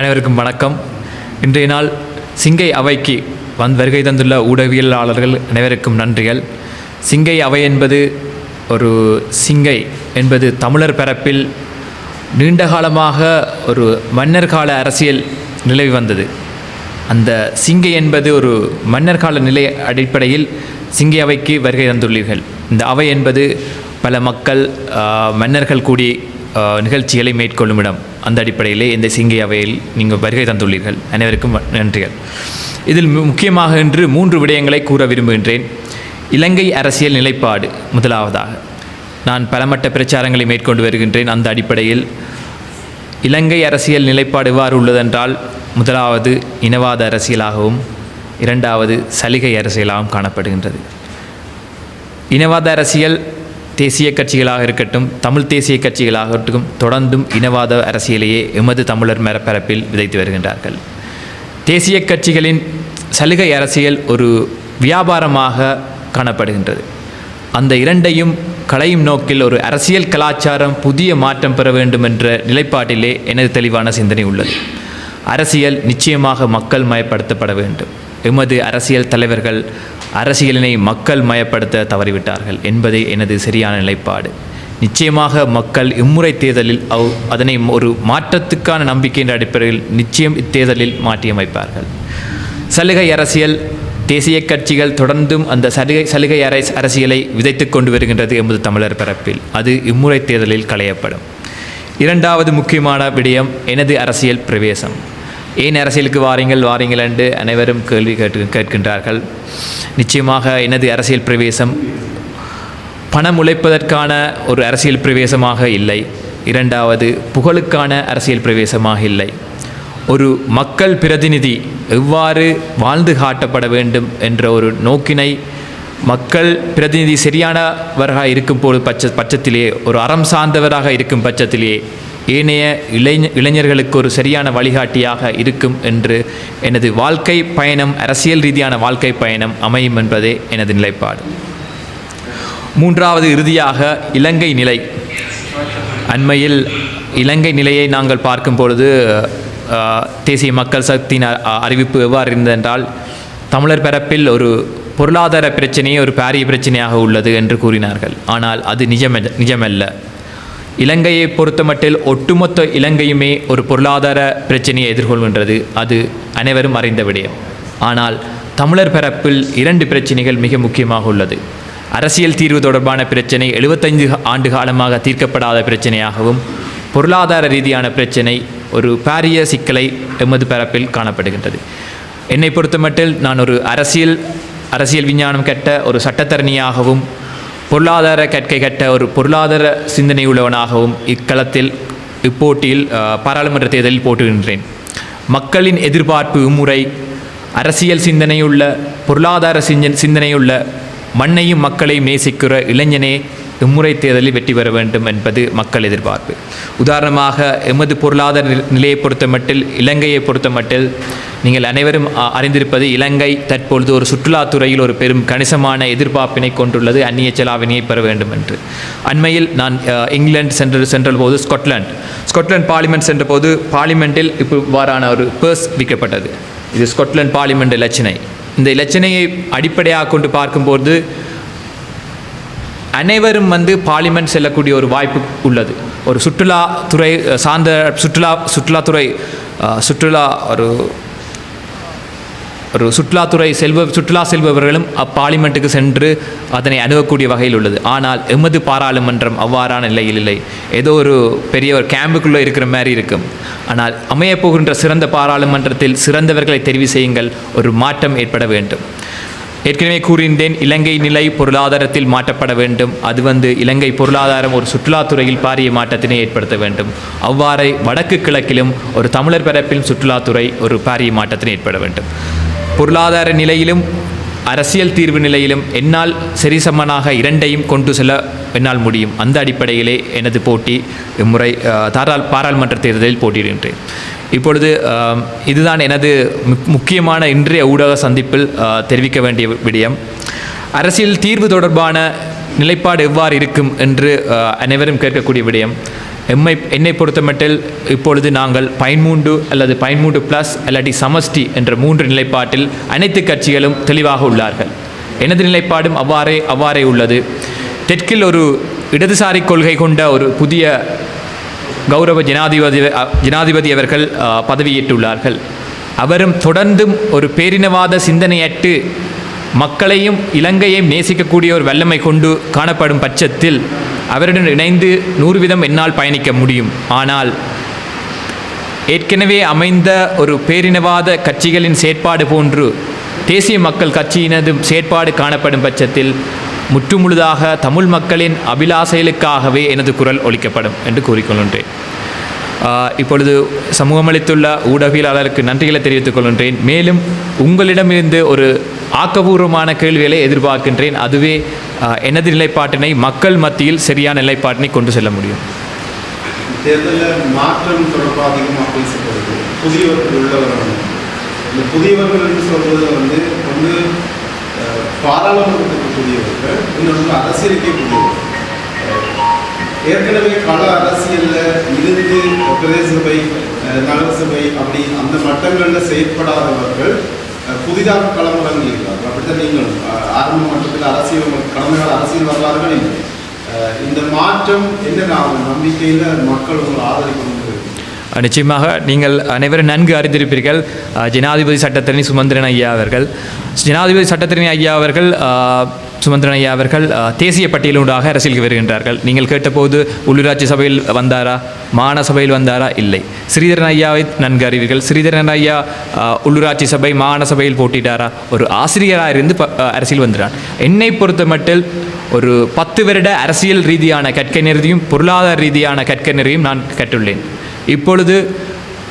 அனைவருக்கும் வணக்கம். இன்றைய நாள் சிங்கை அவைக்கு வந் வருகை தந்துள்ள ஊடகவியலாளர்கள் அனைவருக்கும் நன்றிகள். சிங்கை அவை என்பது ஒரு சிங்கை என்பது தமிழர் பரப்பில் நீண்ட காலமாக ஒரு மன்னர் கால அரசியல் நிலவி வந்தது. அந்த சிங்கை என்பது ஒரு மன்னர் கால நிலை அடிப்படையில் சிங்கை அவைக்கு வருகை தந்துள்ளீர்கள். இந்த அவை என்பது பல மக்கள் மன்னர்கள் கூடி நிகழ்ச்சிகளை மேற்கொள்ளும் இடம். அந்த அடிப்படையிலே இந்த சிங்கை அவையில் நீங்கள் வருகை தந்துள்ளீர்கள். அனைவருக்கும் நன்றிகள். இதில் மு- முக்கியமாக இன்று மூன்று விடயங்களை கூற விரும்புகின்றேன். இலங்கை அரசியல் நிலைப்பாடு முதலாவதாக. நான் பலமட்ட பிரச்சாரங்களை மேற்கொண்டு வருகின்றேன். அந்த அடிப்படையில் இலங்கை அரசியல் நிலைப்பாடு இவ்வாறு உள்ளதென்றால் முதலாவது இனவாத அரசியலாகவும் இரண்டாவது சலுகை அரசியலாகவும் காணப்படுகின்றது. இனவாத அரசியல் தேசிய கட்சிகளாக இருக்கட்டும் தமிழ் தேசிய கட்சிகளாகட்டும் தொடர்ந்தும் இனவாத அரசியலையே எமது தமிழர் மரப்பரப்பில் விதைத்து வருகின்றார்கள். தேசிய கட்சிகளின் சலுகை அரசியல் ஒரு வியாபாரமாக காணப்படுகின்றது. அந்த இரண்டையும் களையும் நோக்கில் ஒரு அரசியல் கலாச்சாரம் புதிய மாற்றம் பெற வேண்டும் என்ற நிலைப்பாட்டிலே எனது தெளிவான சிந்தனை உள்ளது. அரசியல் நிச்சயமாக மக்கள் மயப்படுத்தப்பட வேண்டும். எமது அரசியல் தலைவர்கள் அரசியலினை மக்கள் மயப்படுத்த தவறிவிட்டார்கள் என்பதே எனது சரியான நிலைப்பாடு. நிச்சயமாக மக்கள் இம்முறை தேர்தலில் அவ் அதனை ஒரு மாற்றத்துக்கான நம்பிக்கையின் அடிப்படையில் நிச்சயம் இத்தேர்தலில் மாற்றியமைப்பார்கள். சலுகை அரசியல் தேசிய கட்சிகள் தொடர்ந்தும் அந்த சலுகை சலுகை அரை அரசியலை விதைத்து கொண்டு வருகின்றது எமது தமிழர் பரப்பில். அது இம்முறை தேர்தலில் களையப்படும். இரண்டாவது முக்கியமான விடயம் எனது அரசியல் பிரவேசம். ஏன் அரசியலுக்கு வாரீங்கள் வாரீங்கள் என்று அனைவரும் கேள்வி கேட்டு கேட்கின்றார்கள். நிச்சயமாக எனது அரசியல் பிரவேசம் பணம் உழைப்பதற்கான ஒரு அரசியல் பிரவேசமாக இல்லை. இரண்டாவது புகழுக்கான அரசியல் பிரவேசமாக இல்லை. ஒரு மக்கள் பிரதிநிதி எவ்வாறு வாழ்ந்து காட்டப்பட வேண்டும் என்ற ஒரு நோக்கினை மக்கள் பிரதிநிதி சரியானவராக இருக்கும் போது பட்ச பட்சத்திலே ஒரு அறம் சார்ந்தவராக இருக்கும் பட்சத்திலே ஏனைய இளைஞ இளைஞர்களுக்கு ஒரு சரியான வழிகாட்டியாக இருக்கும் என்று எனது வாழ்க்கை பயணம் அரசியல் ரீதியான வாழ்க்கை பயணம் அமையும் என்பதே எனது நிலைப்பாடு. மூன்றாவது இறுதியாக இலங்கை நிலை. அண்மையில் இலங்கை நிலையை நாங்கள் பார்க்கும் பொழுது தேசிய மக்கள் சக்தியின் அ- அறிவிப்பு எவ்வாறு இருந்ததென்றால் தமிழர் பரப்பில் ஒரு பொருளாதார பிரச்சனையே ஒரு பாரிய பிரச்சனையாக உள்ளது என்று கூறினார்கள். ஆனால் அது நிஜம நிஜமல்ல. இலங்கையை பொறுத்தமட்டில் ஒட்டுமொத்த இலங்கையுமே ஒரு பொருளாதார பிரச்சனையை எதிர்கொள்கின்றது. அது அனைவரும் அறிந்த விடயம். ஆனால் தமிழர் பரப்பில் இரண்டு பிரச்சனைகள் மிக முக்கியமாக உள்ளது. அரசியல் தீர்வு தொடர்பான பிரச்சனை எழுபத்தைந்து ஆண்டு காலமாக தீர்க்கப்படாத பிரச்சனையாகவும் பொருளாதார ரீதியான பிரச்சனை ஒரு பாரிய சிக்கலை எமது பரப்பில் காணப்படுகின்றது. என்னை பொறுத்தமட்டில் நான் ஒரு அரசியல் அரசியல் விஞ்ஞானம் கெட்ட ஒரு சட்டத்தரணியாகவும் பொருளாதார கற்கை கட்ட ஒரு பொருளாதார சிந்தனை உள்ளவனாகவும் இக்களத்தில் இப்போட்டியில் பாராளுமன்ற தேர்தலில் போட்டுகின்றேன் மக்களின் எதிர்பார்ப்பு இம்முறை அரசியல் சிந்தனையுள்ள பொருளாதார சிந்தனையுள்ள மண்ணையும் மக்களையும் நேசிக்கிற இளைஞனே இம்முறை தேர்தலில் வெற்றி பெற வேண்டும் என்பது மக்கள் எதிர்பார்ப்பு. உதாரணமாக எமது பொருளாதார நில- பொறுத்த பொறுத்தமட்டில் இலங்கையை பொறுத்தமட்டில் நீங்கள் அனைவரும் அ- அறிந்திருப்பது இலங்கை தற்பொழுது ஒரு சுற்றுலாத்துறையில் ஒரு பெரும் கணிசமான எதிர்பார்ப்பினை கொண்டுள்ளது அந்நிய செலாவணியை பெற வேண்டும் என்று. அண்மையில் நான் இங்கிலாந்து சென்ற சென்ற போது ஸ்காட்லாந்து ஸ்காட்லாந்து பார்லிமெண்ட் சென்ற போது பார்லிமெண்ட்டில் இப்போ இவ்வாறான ஒரு பேர்ஸ் விற்கப்பட்டது. இது ஸ்காட்லாந்து பார்லிமெண்ட் இலச்சினை. இந்த இலச்சினையை அடிப்படையாக கொண்டு பார்க்கும்போது அனைவரும் வந்து பார்லிமெண்ட் செல்லக்கூடிய ஒரு வாய்ப்பு உள்ளது. ஒரு சுற்றுலாத்துறை சார்ந்த சுற்றுலா சுற்றுலாத்துறை சுற்றுலா ஒரு ஒரு சுற்றுலாத்துறை செல்வ சுற்றுலா செல்பவர்களும் அப்பார்லிமெண்ட்டுக்கு சென்று அதனை அணுகக்கூடிய வகையில் உள்ளது. ஆனால் எமது பாராளுமன்றம் அவ்வாறான நிலையில் இல்லை. ஏதோ ஒரு பெரிய ஒரு கேம்புக்குள்ளே இருக்கிற மாதிரி இருக்கும். ஆனால் அமையப் போகின்ற சிறந்த பாராளுமன்றத்தில் சிறந்தவர்களை தெரிவு செய்யுங்கள். ஒரு மாற்றம் ஏற்பட வேண்டும். ஏற்கனவே கூறியிருந்தேன் இலங்கை நிலை பொருளாதாரத்தில் மாற்றப்பட வேண்டும். அது வந்து இலங்கை பொருளாதாரம் ஒரு சுற்றுலாத்துறையில் பாரிய மாற்றத்தினை ஏற்படுத்த வேண்டும். அவ்வாறே வடக்கு கிழக்கிலும் ஒரு தமிழர் பரப்பிலும் சுற்றுலாத்துறை ஒரு பாரிய மாற்றத்தினை ஏற்பட வேண்டும். பொருளாதார நிலையிலும் அரசியல் தீர்வு நிலையிலும் என்னால் சரிசமனாக இரண்டையும் கொண்டு செல்ல என்னால் முடியும். அந்த அடிப்படையிலே எனது போட்டி இம்முறை தாராள் பாராளுமன்ற தேர்தலில் போட்டியிடுகின்றேன். இப்பொழுது இதுதான் எனது முக்கியமான இன்றைய ஊடக சந்திப்பில் தெரிவிக்க வேண்டிய விடயம். அரசியல் தீர்வு தொடர்பான நிலைப்பாடு எவ்வாறு இருக்கும் என்று அனைவரும் கேட்கக்கூடிய விடயம். எம்மை என்னை பொறுத்தமட்டில் இப்பொழுது நாங்கள் பயன்மூண்டு அல்லது பயன்மூண்டு ப்ளஸ் அல்லாட்டி சமஷ்டி என்ற மூன்று நிலைப்பாட்டில் அனைத்து கட்சிகளும் தெளிவாக உள்ளார்கள். எனது நிலைப்பாடும் அவ்வாறே அவ்வாறே உள்ளது. தெற்கில் ஒரு இடதுசாரி கொள்கை கொண்ட ஒரு புதிய கௌரவ ஜனாதிபதி ஜனாதிபதி அவர்கள் பதவியேற்றுள்ளார்கள். அவரும் தொடர்ந்தும் ஒரு பேரினவாத சிந்தனையற்று மக்களையும் இலங்கையையும் நேசிக்கக்கூடிய ஒரு வல்லமை கொண்டு காணப்படும் பட்சத்தில் அவருடன் இணைந்து நூறு வீதம் என்னால் பயணிக்க முடியும். ஆனால் ஏற்கனவே அமைந்த ஒரு பேரினவாத கட்சிகளின் செயற்பாடு போன்று தேசிய மக்கள் கட்சியினதும் செயற்பாடு காணப்படும் பட்சத்தில் முற்றுமுழுதாக தமிழ் மக்களின் அபிலாசைகளுக்காகவே எனது குரல் ஒழிக்கப்படும் என்று கூறிக்கொள்கின்றேன். இப்பொழுது சமூகமளித்துள்ள ஊடகவியலாளருக்கு நன்றிகளை தெரிவித்துக் கொள்கின்றேன். மேலும் உங்களிடமிருந்து ஒரு ஆக்கபூர்வமான கேள்விகளை எதிர்பார்க்கின்றேன். அதுவே எனது நிலைப்பாட்டினை மக்கள் மத்தியில் சரியான நிலைப்பாட்டினை கொண்டு செல்ல முடியும். தேர்தலில் மாற்றம் தொடர்பாக அதிகமாக பேசப்படுது புதியவர்கள் உள்ளவர்கள். இந்த புதியவர்கள் என்று சொல்வது வந்து வந்து பாராளுமன்றத்துக்கு கூடியவர்கள் இன்னொன்று அரசியலுக்கே கூடியவர்கள் ஏற்கனவே கள அரசியலில் இருந்து பிரதேச சபை நகரசபை அப்படி அந்த மட்டங்களில் செயற்படாதவர்கள் புதிதாக களமிறங்கி இருக்கிறார்கள் அப்படித்தான் நீங்கள் ஆரம்ப மட்டத்தில் அரசியல் கடந்த கால அரசியல் வரலாறுகள் இல்லை. இந்த மாற்றம் என்ன நான் நம்பிக்கையில் மக்கள் உங்களை ஆதரிக்கணும். நிச்சயமாக நீங்கள் அனைவரும் நன்கு அறிந்திருப்பீர்கள். ஜனாதிபதி சட்டத்தரணி சுமந்திரன் ஐயா அவர்கள். ஜனாதிபதி சட்டத்தரணி ஐயா அவர்கள் சுமந்திரன் ஐயா அவர்கள் தேசிய பட்டியலூடாக அரசியலுக்கு வருகின்றார்கள். நீங்கள் கேட்டபோது உள்ளூராட்சி சபையில் வந்தாரா? மாகாண சபையில் வந்தாரா? இல்லை. ஸ்ரீதரன் ஐயாவை நன்கு அறிவீர்கள். ஸ்ரீதரன் ஐயா உள்ளூராட்சி சபை மாகாண சபையில் போட்டிட்டாரா ஒரு ஆசிரியராக இருந்து ப- அரசியல் வந்துறார் என்னை பொறுத்த மட்டில் ஒரு பத்து வருட அரசியல் ரீதியான கற்கை பொருளாதார ரீதியான கற்கை நான் கற்றுள்ளேன். இப்பொழுது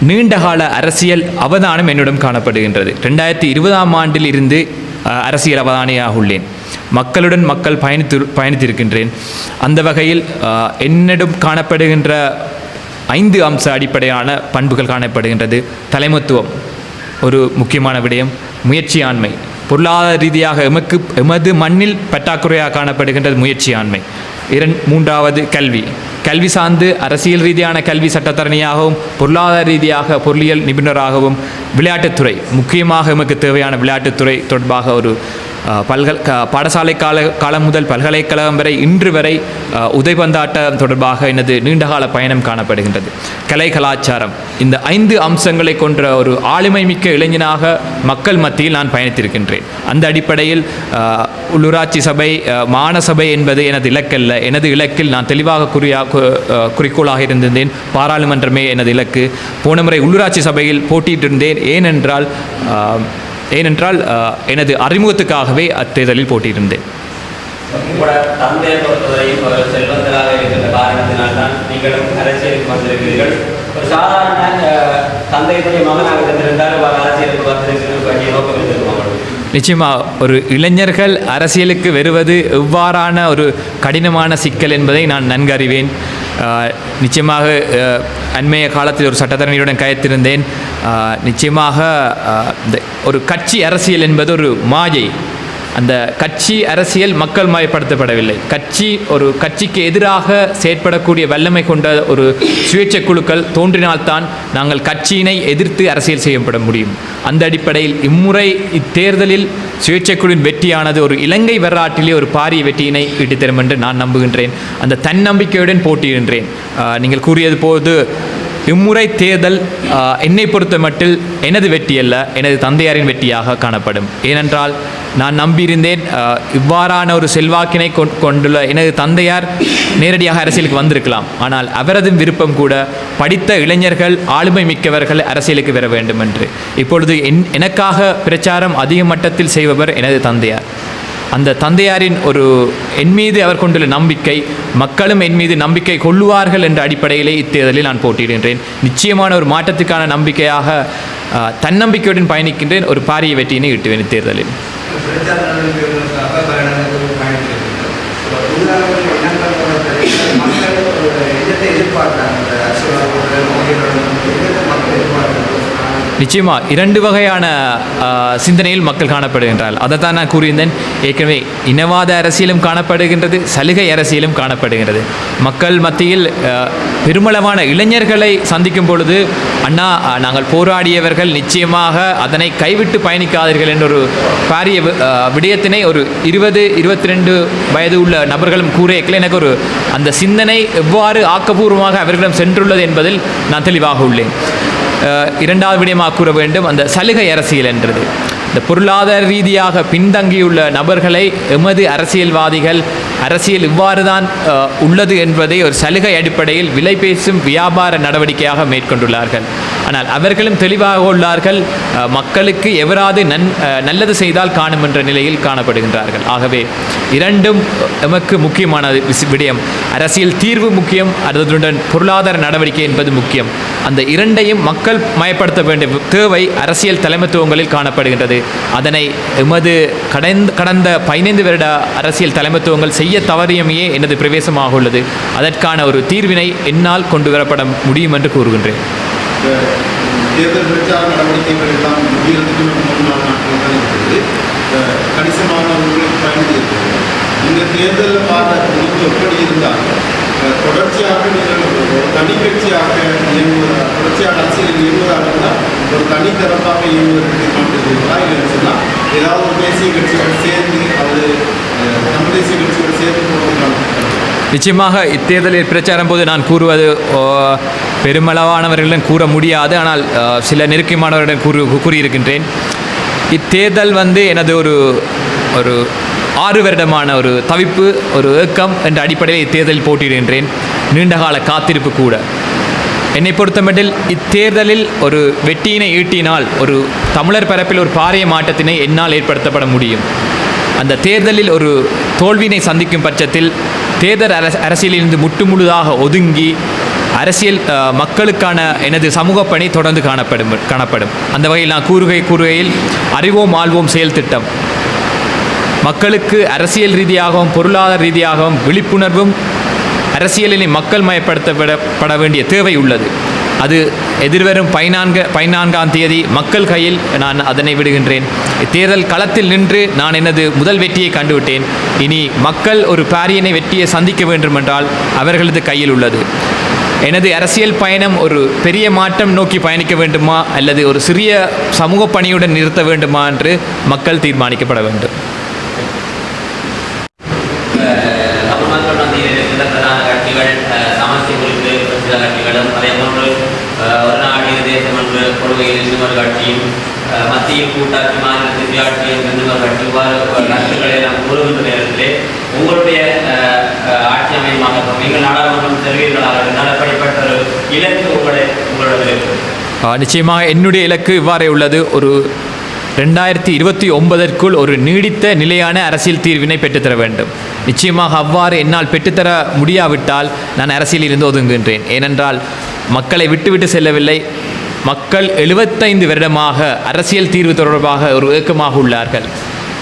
நீண்டகால அரசியல் அவதானம் என்னிடம் காணப்படுகின்றது. ரெண்டாயிரத்தி இருபதாம் ஆண்டில் இருந்து அரசியல் அவதானியாக உள்ளேன். மக்களுடன் மக்கள் பயணித்து பயணித்திருக்கின்றேன். அந்த வகையில் என்னிடம் காணப்படுகின்ற ஐந்து அம்ச அடிப்படையான பண்புகள் காணப்படுகின்றது. தலைமத்துவம் ஒரு முக்கியமான விடயம். முயற்சியாண்மை பொருளாதார ரீதியாக எமக்கு எமது மண்ணில் பற்றாக்குறையாக காணப்படுகின்றது முயற்சியாண்மை. இரண் மூன்றாவது கல்வி கல்வி சார்ந்து அரசியல் ரீதியான கல்வி சட்டத்தரணியாகவும் பொருளாதார ரீதியாக பொருளியல் நிபுணராகவும் விளையாட்டுத்துறை முக்கியமாக எமக்கு தேவையான விளையாட்டுத்துறை தொடர்பாக ஒரு பல்கல் க- பாடசாலை கால காலம் முதல் பல்கலைக்கழகம் வரை இன்று வரை உதைபந்தாட்டம் தொடர்பாக எனது நீண்டகால பயணம் காணப்படுகின்றது. கலை கலாச்சாரம் இந்த ஐந்து அம்சங்களை கொன்ற ஒரு ஆளுமை மிக்க இளைஞனாக மக்கள் மத்தியில் நான் பயணித்திருக்கின்றேன். அந்த அடிப்படையில் உள்ளூராட்சி சபை மானசபை சபை என்பது எனது இலக்கல்ல. எனது இலக்கில் நான் தெளிவாக குறியா குறிக்கோளாக இருந்திருந்தேன். பாராளுமன்றமே எனது இலக்கு. போன முறை உள்ளூராட்சி சபையில் போட்டியிட்டிருந்தேன். ஏனென்றால் ஏனென்றால் எனது அறிமுகத்துக்காகவே அத்தேர்தலில் போட்டியிருந்தேன். உங்களோட தந்தையை பொறுத்தவரையும் ஒரு செல்வந்தராக இருக்கின்ற காரணத்தினால்தான் நீங்களும் அரசியலுக்கு வந்திருக்கிறீர்கள். ஒரு சாதாரண அஹ், தந்தையுடைய மகனாக இருந்திருந்தால் இவ்வாறு அரசியலுக்கு வந்திருக்கிறது பற்றிய நோக்கம் இருந்திருக்கும் அவங்களுக்கு நிச்சயமாக ஒரு இளைஞர்கள் அரசியலுக்கு வருவது எவ்வாறான ஒரு கடினமான சிக்கல் என்பதை நான் நன்கு அறிவேன் ஆஹ், நிச்சயமாக அண்மைய காலத்தில் ஒரு சட்டத்தரணியுடன் கயத்திருந்தேன். நிச்சயமாக இந்த ஒரு கட்சி அரசியல் என்பது ஒரு மாயை. அந்த கட்சி அரசியல் மக்கள் மயப்படுத்தப்படவில்லை. கட்சி ஒரு கட்சிக்கு எதிராக செயற்படக்கூடிய வல்லமை கொண்ட ஒரு சுயேட்சை குழுக்கள் தோன்றினால்தான் நாங்கள் கட்சியினை எதிர்த்து அரசியல் செய்யப்பட முடியும். அந்த அடிப்படையில் இம்முறை இத்தேர்தலில் சுயேட்சை குழுவின் வெற்றியானது ஒரு இலங்கை வரலாற்றிலே ஒரு பாரிய வெற்றியினை ஈட்டித்தரும் என்று நான் நம்புகின்றேன். அந்த தன்னம்பிக்கையுடன் போட்டியிடுகின்றேன். நீங்கள் கூறியது போது இம்முறை தேர்தல் என்னை பொறுத்த மட்டில் எனது வெற்றி அல்ல எனது தந்தையாரின் வெற்றியாக காணப்படும். ஏனென்றால் நான் நம்பியிருந்தேன் இவ்வாறான ஒரு செல்வாக்கினை கொண்டுள்ள எனது தந்தையார் நேரடியாக அரசியலுக்கு வந்திருக்கலாம். ஆனால் அவரது விருப்பம் கூட படித்த இளைஞர்கள் ஆளுமை மிக்கவர்கள் அரசியலுக்கு வர வேண்டும் என்று இப்பொழுது என் எனக்காக பிரச்சாரம் அதிக மட்டத்தில் செய்பவர் எனது தந்தையார். அந்த தந்தையாரின் ஒரு என் மீது அவர் கொண்டுள்ள நம்பிக்கை மக்களும் என் மீது நம்பிக்கை கொள்ளுவார்கள் என்ற அடிப்படையிலே இத்தேர்தலில் நான் போட்டியிடுகின்றேன். நிச்சயமான ஒரு மாற்றத்துக்கான நம்பிக்கையாக தன்னம்பிக்கையுடன் பயணிக்கின்றேன் ஒரு பாரிய வெற்றியினை ஈட்டுவேன் இத்தேர்தலில். 我们家的那个 நிச்சயமாக இரண்டு வகையான சிந்தனையில் மக்கள் காணப்படுகின்றார்கள். அதை தான் நான் கூறியிருந்தேன். ஏற்கனவே இனவாத அரசியலும் காணப்படுகின்றது சலுகை அரசியலும் காணப்படுகின்றது. மக்கள் மத்தியில் பெருமளவான இளைஞர்களை சந்திக்கும் பொழுது அண்ணா நாங்கள் போராடியவர்கள் நிச்சயமாக அதனை கைவிட்டு பயணிக்காதீர்கள் என்ற ஒரு பாரிய விடயத்தினை ஒரு இருபது இருபத்தி ரெண்டு வயது உள்ள நபர்களும் கூறியக்கில் எனக்கு ஒரு அந்த சிந்தனை எவ்வாறு ஆக்கப்பூர்வமாக அவர்களிடம் சென்றுள்ளது என்பதில் நான் தெளிவாக உள்ளேன். இரண்டாவது விடயமாக கூற வேண்டும். அந்த சலுகை அரசியல் என்றது. இந்த பொருளாதார ரீதியாக பின்தங்கியுள்ள நபர்களை எமது அரசியல்வாதிகள் அரசியல் இவ்வாறுதான் உள்ளது என்பதை ஒரு சலுகை அடிப்படையில் விலை பேசும் வியாபார நடவடிக்கையாக மேற்கொண்டுள்ளார்கள். ஆனால் அவர்களும் தெளிவாக உள்ளார்கள் மக்களுக்கு எவராது நன் நல்லது செய்தால் காணும் என்ற நிலையில் காணப்படுகின்றார்கள். ஆகவே இரண்டும் எமக்கு முக்கியமான விசி- விடயம். அரசியல் தீர்வு முக்கியம் அதனுடன் பொருளாதார நடவடிக்கை என்பது முக்கியம். அந்த இரண்டையும் மக்கள் மயப்படுத்த வேண்டிய தேவை அரசியல் தலைமைத்துவங்களில் காணப்படுகின்றது. அதனை எமது கடந்த கடந்த பதினைந்து வருட அரசியல் தலைமைத்துவங்கள் செய்ய தவறியமையே எனது பிரவேசமாக உள்ளது அதற்கான ஒரு தீர்வினை என்னால் கொண்டு வரப்பட முடியும் என்று கூறுகின்றேன். இந்த தேர்தல் பிரச்சார நடவடிக்கைகள் எல்லாம் முடிகிறதுக்கு இன்னும் நாலு நாட்கள் தான் இருக்குது. பயணம் இந்த தேர்தலில் பார்த்த எப்படி இருந்தால் தொடர்ச்சியாக நீங்கள் ஒரு தனிக்கட்சியாக இயங்குவதாக தொடர்ச்சியாக அரசியலில் இயங்குவதாக இருந்தால் ஒரு தனித்தரப்பாக இயங்குவதற்கு தீர்மானித்திருக்கிறீர்களா இல்லைன்னு சொன்னால் ஏதாவது ஒரு தேசிய கட்சிகள் சேர்ந்து அது தமிழ் தேசிய கட்சிகள் சேர்ந்து போவதற்கான நிச்சயமாக இத்தேர்தலில் பிரச்சாரம் போது நான் கூறுவது பெருமளவானவர்களிடம் கூற முடியாது ஆனால் சில நெருக்கமானவர்களிடம் கூறு கூறியிருக்கின்றேன். இத்தேர்தல் வந்து எனது ஒரு ஒரு ஆறு வருடமான ஒரு தவிப்பு ஒரு ஏக்கம் என்ற அடிப்படையில் இத்தேர்தலில் போட்டியிடுகின்றேன். நீண்டகால காத்திருப்பு கூட. என்னை பொறுத்தமட்டில் இத்தேர்தலில் ஒரு வெற்றியினை ஈட்டினால் ஒரு தமிழர் பரப்பில் ஒரு பாரிய மாற்றத்தினை என்னால் ஏற்படுத்தப்பட முடியும். அந்த தேர்தலில் ஒரு தோல்வியினை சந்திக்கும் பட்சத்தில் தேர்தல் அரச அரசியலிலிருந்து முட்டுமுழுதாக ஒதுங்கி அரசியல் மக்களுக்கான எனது சமூக பணி தொடர்ந்து காணப்படும் காணப்படும். அந்த வகையில் நான் கூறுகை கூறுகையில் அறிவோம் ஆழ்வோம் செயல் திட்டம். மக்களுக்கு அரசியல் ரீதியாகவும் பொருளாதார ரீதியாகவும் விழிப்புணர்வும் அரசியலினை மக்கள் மயப்படுத்தப்பட வேண்டிய தேவை உள்ளது. அது எதிர்வரும் பதினான்கு பதினான்காம் தேதி மக்கள் கையில் நான் அதனை விடுகின்றேன். இத்தேர்தல் களத்தில் நின்று நான் எனது முதல் வெற்றியை கண்டுவிட்டேன். இனி மக்கள் ஒரு பாரியனை வெற்றியை சந்திக்க வேண்டுமென்றால் அவர்களது கையில் உள்ளது. எனது அரசியல் பயணம் ஒரு பெரிய மாற்றம் நோக்கி பயணிக்க வேண்டுமா அல்லது ஒரு சிறிய சமூக பணியுடன் நிறுத்த வேண்டுமா என்று மக்கள் தீர்மானிக்கப்பட வேண்டும் அஹ் தமிழ் மக்கள் மத்தியில் இருக்கின்ற பிரதான கட்சிகள் அஹ், சமஸ்தி குறித்து ஒரு சில கட்சிகளும் அதே போன்று அஹ், ஒரு நாடு இரு தேசம் என்று கொள்கையில் இன்னும் மத்திய கூட்டாட்சி மாநில சுயாட்சி என்ற இன்னும் கருத்துக்களை நாம் கூறுகின்ற நேரத்திலே உங்களுடைய ஆட்சி அமையமாக நீங்கள் நாடாளுமன்றம் செல்வீர்களாக இருந்தால் அப்படிப்பட்ட ஒரு இலக்கு உங்களை உங்களுடைய நிச்சயமாக என்னுடைய இலக்கு இவ்வாறே உள்ளது ஒரு ரெண்டாயிரத்தி இருபத்தி ஒன்பதற்குள் ஒரு நீடித்த நிலையான அரசியல் தீர்வினை பெற்றுத்தர வேண்டும் நிச்சயமாக அவ்வாறு என்னால் பெற்றுத்தர முடியாவிட்டால் நான் அரசியலில் இருந்து ஒதுங்குகின்றேன் ஏனென்றால் மக்களை விட்டுவிட்டு செல்லவில்லை மக்கள் எழுபத்தைந்து வருடமாக அரசியல் தீர்வு தொடர்பாக ஒரு ஏக்கமாக உள்ளார்கள்.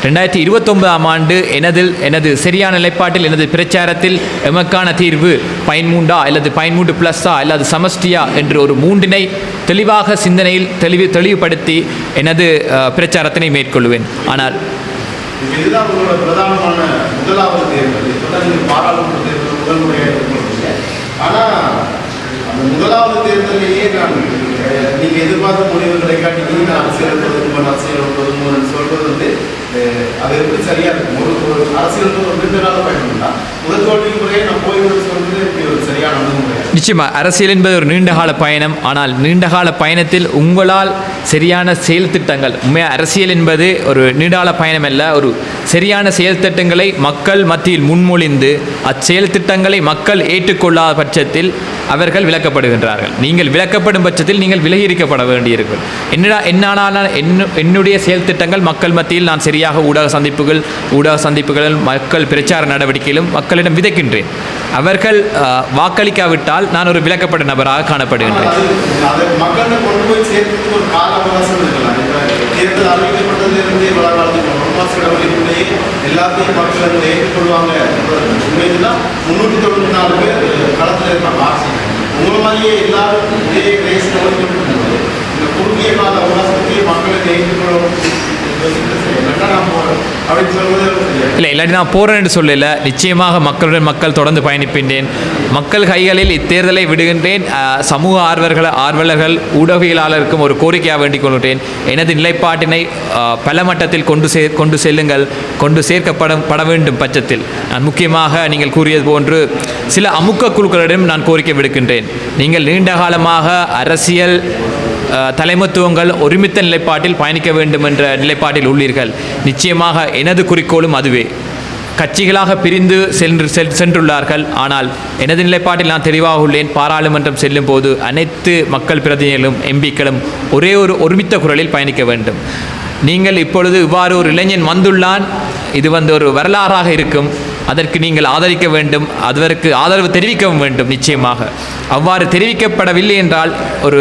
ரெண்டாயிரத்தி இருபத்தொன்பதாம் ஆண்டு எனதில் எனது சரியான நிலைப்பாட்டில் எனது பிரச்சாரத்தில் எமக்கான தீர்வு பயன்மூண்டா அல்லது பயன்மூண்டு ப்ளஸ்ஸா அல்லது சமஷ்டியா என்று ஒரு மூன்றினை தெளிவாக சிந்தனையில் தெளிவு தெளிவுபடுத்தி எனது பிரச்சாரத்தினை மேற்கொள்வேன். ஆனால் முதலாவது தேர்தல் முதலாவது தேர்தலையே நான் அஹ், நீங்க எதிர்பார்த்த முடிவுகளை காட்டிக்கிட்டு நான் அரசியல் ஒதுக்குமன் அரசியல் ஒதுக்குமன் சொல்றது வந்து அஹ், அது எப்படி சரியா இருக்கும்? ஒரு ஒரு அரசியல் ஒரு ரெண்டு நாளும் பயணம்னா நிச்சயமா அரசியல் என்பது ஒரு நீண்டகால பயணம். ஆனால் நீண்டகால பயணத்தில் உங்களால் சரியான செயல் திட்டங்கள் உண்மையாக அரசியல் என்பது ஒரு நீண்டகால பயணம் அல்ல ஒரு சரியான செயல் திட்டங்களை மக்கள் மத்தியில் முன்மொழிந்து அச்செயல் திட்டங்களை மக்கள் ஏற்றுக்கொள்ளாத பட்சத்தில் அவர்கள் விளக்கப்படுகின்றார்கள். நீங்கள் விலக்கப்படும் பட்சத்தில் நீங்கள் விலகி இருக்கப்பட வேண்டியிருக்கும். என்னடா என்னான என்ன என்னுடைய செயல் திட்டங்கள் மக்கள் மத்தியில் நான் சரியாக ஊடக சந்திப்புகள் ஊடக சந்திப்புகளில் மக்கள் பிரச்சார நடவடிக்கையிலும் மக்கள் மக்களிடம் விதைக்கின்றேன். அவர்கள் வாக்களிக்காவிட்டால் நான் ஒரு விளக்கப்பட்ட நபராக காணப்படுகின்றேன். அது அதை எல்லாத்தையும் குறுகிய கால யோசிக்கிறது மக்களை இல்லைன்னா இல்லை இல்லாட்டி நான் போகிறேன் என்று சொல்லல. நிச்சயமாக மக்களுடன் மக்கள் தொடர்ந்து பயணிப்பின்றேன் மக்கள் கைகளில் இத்தேர்தலை விடுகின்றேன். சமூக ஆர்வர்கள் ஆர்வலர்கள் ஊடகவியலாளருக்கும் ஒரு கோரிக்கையாக வேண்டிக் கொள்கிறேன். எனது நிலைப்பாட்டினை பல மட்டத்தில் கொண்டு சே கொண்டு செல்லுங்கள். கொண்டு சேர்க்கப்பட பட வேண்டும் பட்சத்தில். நான் முக்கியமாக நீங்கள் கூறியது போன்று சில அமுக்க குழுக்களிடம் நான் கோரிக்கை விடுக்கின்றேன். நீங்கள் நீண்ட காலமாக அரசியல் தலைமத்துவங்கள் ஒருமித்த நிலைப்பாட்டில் பயணிக்க வேண்டும் என்ற நிலைப்பாட்டில் உள்ளீர்கள். நிச்சயமாக எனது குறிக்கோளும் அதுவே. கட்சிகளாக பிரிந்து சென்று சென்றுள்ளார்கள். ஆனால் எனது நிலைப்பாட்டில் நான் தெளிவாக உள்ளேன். பாராளுமன்றம் செல்லும் போது அனைத்து மக்கள் பிரதிநிதிகளும் எம்பிக்களும் ஒரே ஒரு ஒருமித்த குரலில் பயணிக்க வேண்டும். நீங்கள் இப்பொழுது இவ்வாறு ஒரு இளைஞன் வந்துள்ளான். இது வந்து ஒரு வரலாறாக இருக்கும். அதற்கு நீங்கள் ஆதரிக்க வேண்டும். அதற்கு ஆதரவு தெரிவிக்கவும் வேண்டும் நிச்சயமாக. அவ்வாறு தெரிவிக்கப்படவில்லை என்றால் ஒரு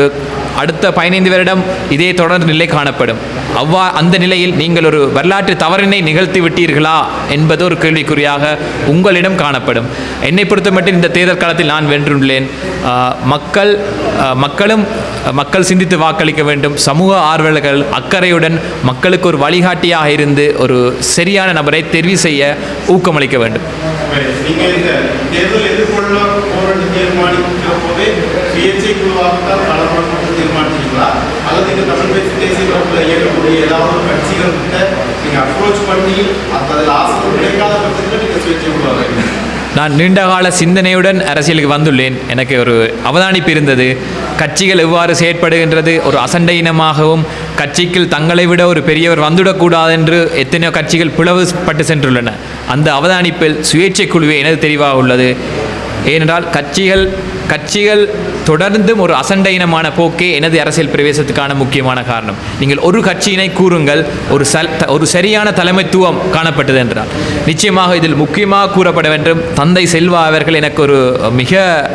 அடுத்த பதினைந்து வருடம் இதே தொடர் நிலை காணப்படும். அவ்வா அந்த நிலையில் நீங்கள் ஒரு வரலாற்று தவறினை நிகழ்த்தி விட்டீர்களா என்பது ஒரு கேள்விக்குறியாக உங்களிடம் காணப்படும். என்னை பொறுத்தமட்டில் இந்த தேர்தல் காலத்தில் நான் வென்றுள்ளேன். மக்கள் மக்களும் மக்கள் சிந்தித்து வாக்களிக்க வேண்டும். சமூக ஆர்வலர்கள் அக்கறையுடன் மக்களுக்கு ஒரு வழிகாட்டியாக இருந்து ஒரு சரியான நபரை தெரிவு செய்ய ஊக்கமளிக்க வேண்டும். தேர்தல் எதிர்கொள்ள தீர்மானிக்கிற போதே சுயேட்சை குழுவாக தான் தீர்மானிச்சீங்களா அல்லது இந்த தமிழ் பேசி தேசிய பரப்பில் இயக்கக்கூடிய ஏதாவது ஒரு கட்சிகள் கிட்ட நீங்க அப்ரோச் பண்ணி அதில் ஆசை கிடைக்காத பட்சத்தில் நீங்கள் சுயேட்சை குழுவாக நான் நீண்டகால சிந்தனையுடன் அரசியலுக்கு வந்துள்ளேன். எனக்கு ஒரு அவதானிப்பு இருந்தது. கட்சிகள் எவ்வாறு செயற்படுகின்றது ஒரு அசண்டை இனமாகவும் கட்சிக்குள் தங்களை விட ஒரு பெரியவர் வந்துவிடக்கூடாது என்று எத்தனையோ கட்சிகள் பிளவுபட்டு சென்றுள்ளன. அந்த அவதானிப்பில் சுயேட்சை குழுவே எனது தெரிவாக உள்ளது. ஏனென்றால் கட்சிகள் கட்சிகள் தொடர்ந்தும் ஒரு அசண்டையினமான போக்கே எனது அரசியல் பிரவேசத்துக்கான முக்கியமான காரணம். நீங்கள் ஒரு கட்சியினை கூறுங்கள் ஒரு சல் த- ஒரு சரியான தலைமைத்துவம் காணப்பட்டது என்றால். நிச்சயமாக இதில் முக்கியமாக கூறப்பட வேண்டும் தந்தை செல்வா அவர்கள் எனக்கு ஒரு மிக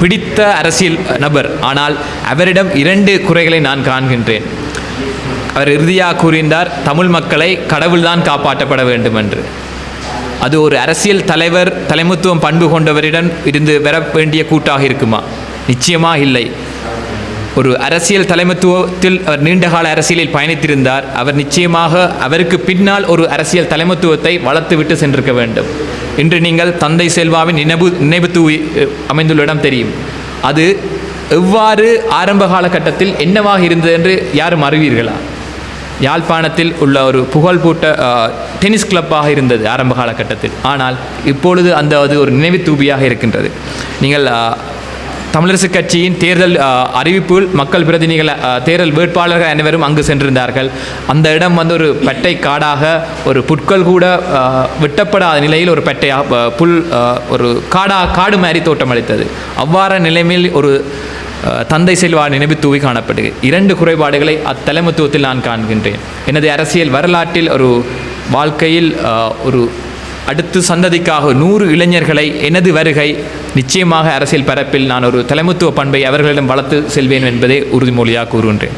பிடித்த அரசியல் நபர். ஆனால் அவரிடம் இரண்டு குறைகளை நான் காண்கின்றேன். அவர் இறுதியாக கூறினார் தமிழ் மக்களை கடவுள்தான் காப்பாற்றப்பட வேண்டும் என்று அது ஒரு அரசியல் தலைவர் தலைமுத்துவம் பண்பு கொண்டவரிடம் இருந்து வர வேண்டிய கூட்டாக இருக்குமா? நிச்சயமாக இல்லை. ஒரு அரசியல் தலைமத்துவத்தில் அவர் நீண்டகால அரசியலில் பயணித்திருந்தார். அவர் நிச்சயமாக அவருக்கு பின்னால் ஒரு அரசியல் தலைமத்துவத்தை வளர்த்துவிட்டு சென்றிருக்க வேண்டும். இன்று நீங்கள் தந்தை செல்வாவின் நினைவு நினைவு தூவி அமைந்துள்ள இடம் தெரியும். அது எவ்வாறு ஆரம்ப காலகட்டத்தில் என்னவாக இருந்தது என்று யாரும் அறிவீர்களா? யாழ்ப்பாணத்தில் உள்ள ஒரு புகழ்பூட்ட டென்னிஸ் கிளப்பாக இருந்தது ஆரம்ப காலகட்டத்தில். ஆனால் இப்பொழுது அந்த அது ஒரு நினைவு தூபியாக இருக்கின்றது. நீங்கள் தமிழரசுக் தமிழரசு கட்சியின் தேர்தல் அறிவிப்பில் மக்கள் பிரதிநிதிகள் தேர்தல் வேட்பாளர்கள் அனைவரும் அங்கு சென்றிருந்தார்கள். அந்த இடம் வந்து ஒரு பட்டை காடாக ஒரு புட்கள் கூட வெட்டப்படாத நிலையில் ஒரு பட்டையாக புல் ஒரு காடா காடு மாதிரி தோட்டமளித்தது. அவ்வாறு நிலைமையில் ஒரு தந்தை செல்வா நினைவு தூவி காணப்படுது இரண்டு குறைபாடுகளை அத்தலைமத்துவத்தில் நான் காண்கின்றேன். எனது அரசியல் வரலாற்றில் ஒரு வாழ்க்கையில் ஒரு அடுத்து சந்ததிக்காக நூறு இளைஞர்களை எனது வருகை நிச்சயமாக அரசியல் பரப்பில் நான் ஒரு தலைமத்துவ பண்பை அவர்களிடம் வளர்த்து செல்வேன் என்பதே உறுதிமொழியாக கூறுகின்றேன்.